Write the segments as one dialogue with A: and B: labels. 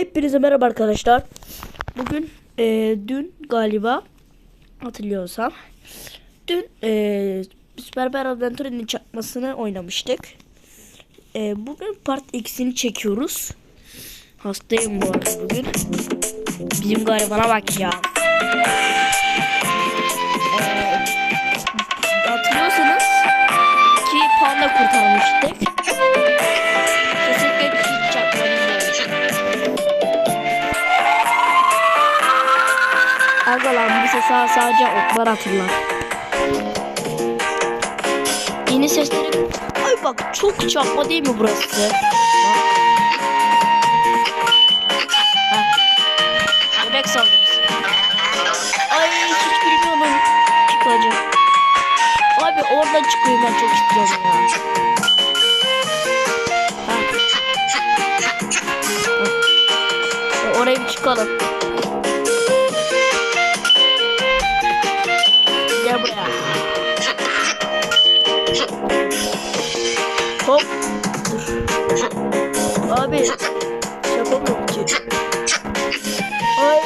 A: Hepinize merhaba arkadaşlar. Bugün e, dün galiba hatırlıyorsam dün e, Super Bear Adventure'ın çakmasını oynamıştık. E, bugün part X'ini çekiyoruz. Hastayım bu arada bugün. Bizim garibana bak ya. E, hatırlıyorsanız ki panda kurtarmıştık. Bize sağ sadece oklar hatırlar. Yeni sesleri... Ay bak çok çakma değil mi burası? Bebek saldırısı. Ay hiç bilmiyorum çıkacak. Abi oradan çıkıyor ben çok istiyorum ya. Oraya bir çıkalım. Abi. Yapamıyorum ki. Ay.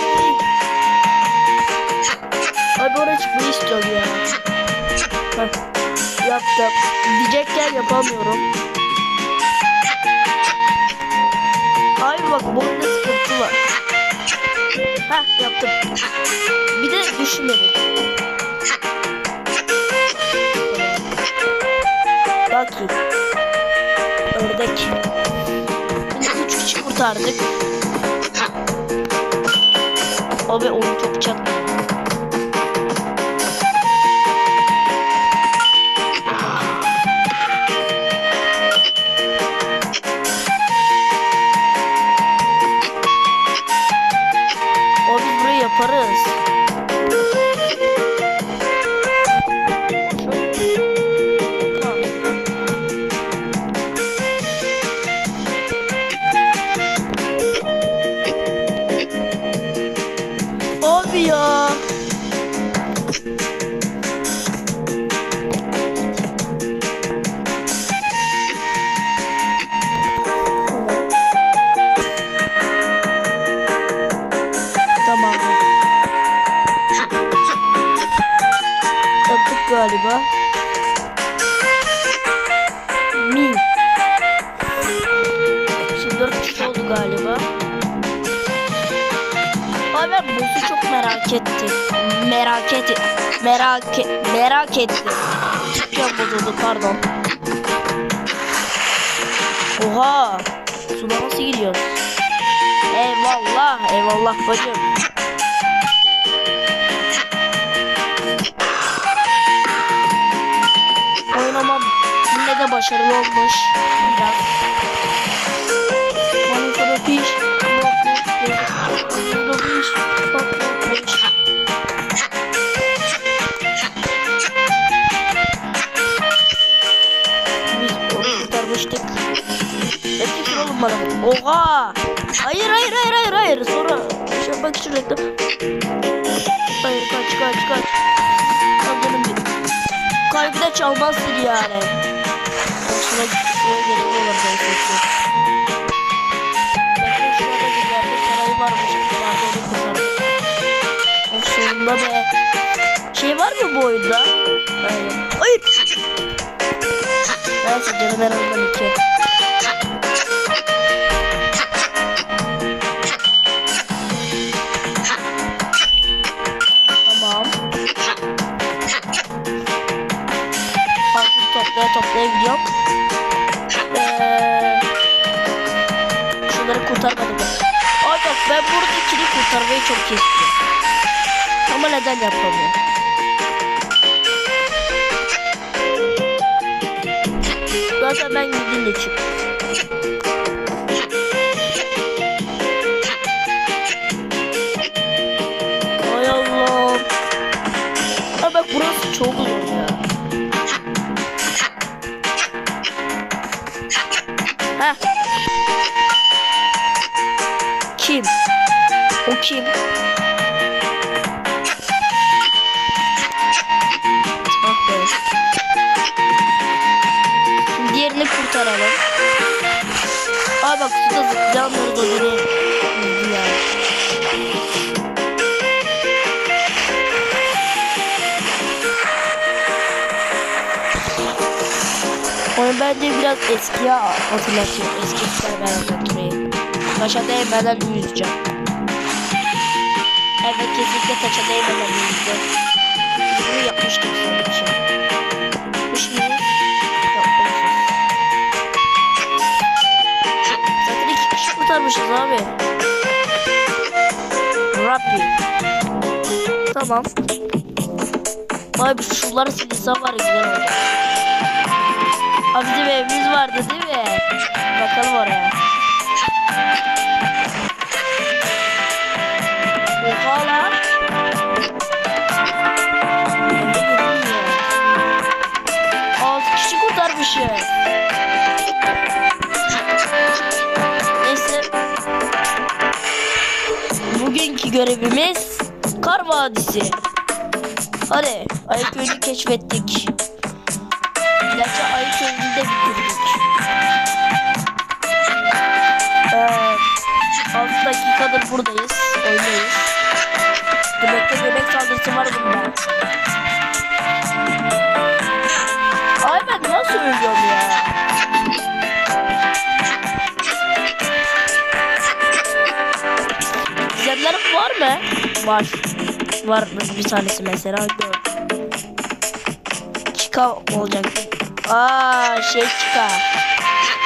A: Abi oraya çıkmayı istiyorum ya. Heh. Yaptım. Diyecekken yapamıyorum. Abi bak bu oyunda sıkıntı var. Heh yaptım. Bir de düşmedi. Baki. Ördek. Üç kişi kurtardık. Abi onu çok çakmıyor. Boss'u çok merak ettim. Merak ettim. Merak et, merak ettim. Çok bozuldu pardon. Oha. Suda nasıl giriyoruz? Eyvallah, eyvallah bacım. Oynamam yine de başarılı olmuş. Biraz. Sonra piş. Oha! Hayır hayır hayır hayır hayır. Sonra şey bak şu reklam. Hayır kaç kaç kaç. Canım benim. Kalbi de çalmazsın yani. Bak şuna şuraya geliyorlar belki. Bakın şurada bir yerde sarayı varmış. Vardı onu kurtardım. Of sonunda be. Şey var mı bu oyunda? Hayır. Hayır. Neyse canım ben ondan iki. Altın toplaya toplaya gidiyorum. Ee, şunları kurtarmadım ben. Bak ben buradakini kurtarmayı çok istiyorum. Ama neden yapamıyorum? Zaten ben gidince çık. Ay Allah'ım. Ya bak burası çok uzun kim? Ah be. Diğerini kurtaralım. Aa bak suda zıplayanları da biri ya. Oyun bence biraz eskiye hatırlatıyor. Eski Server Adventure'yi. Taşa değmeden yüzeceğim. Kesinlikle değmeden yüzeceğim. Bunu yapmıştık sanki. Yapmış mıyız? Yapmamışız. Zaten iki kişi kurtarmışız abi. Rabbi. Tamam. Vay bu şunları silsem var ya. Abi bizim evimiz vardı değil mi? Bakalım oraya. Bugünkü görevimiz Kar Vadisi. Hadi Ayı Köyü'nü keşfettik. Gerçi Ayı Köyü'nü de bitirdik. Evet. 6 dakikadır buradayız. Oynuyoruz. Göbekte göbek saldırısı var bunda. İzleyenlerim var mı? Var. Var bir tanesi mesela. Gör. Chica olacak. Aa şey Chica.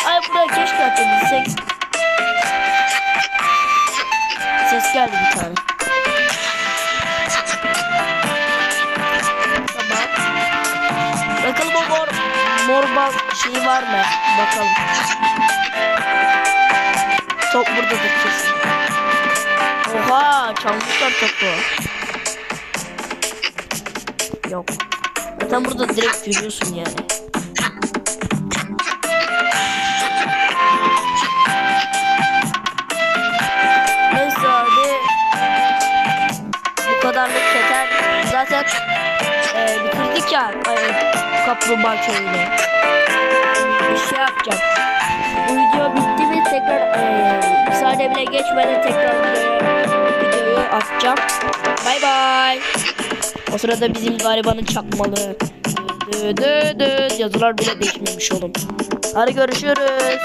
A: Ay buraya keşke atabilsek. Ses geldi bir tane. Bakalım o mor, mor bal şeyi var mı? Bakalım. Top buradadır kesin. Oha çalmışlar topu. Yok. Zaten burada direkt görüyorsun yani. Neyse abi. Bu kadarlık yeter. Zaten e, bitirdik ya e, kaplumbağa köyünü. Bir şey yapacağım. Bu video bitti mi tekrar e, bir saniye bile geçmeden tekrar videoyu atacağım. Bay bay. O sırada bizim garibanın çakmalı. Dö dö dö yazılar bile değişmemiş oğlum. Hadi görüşürüz.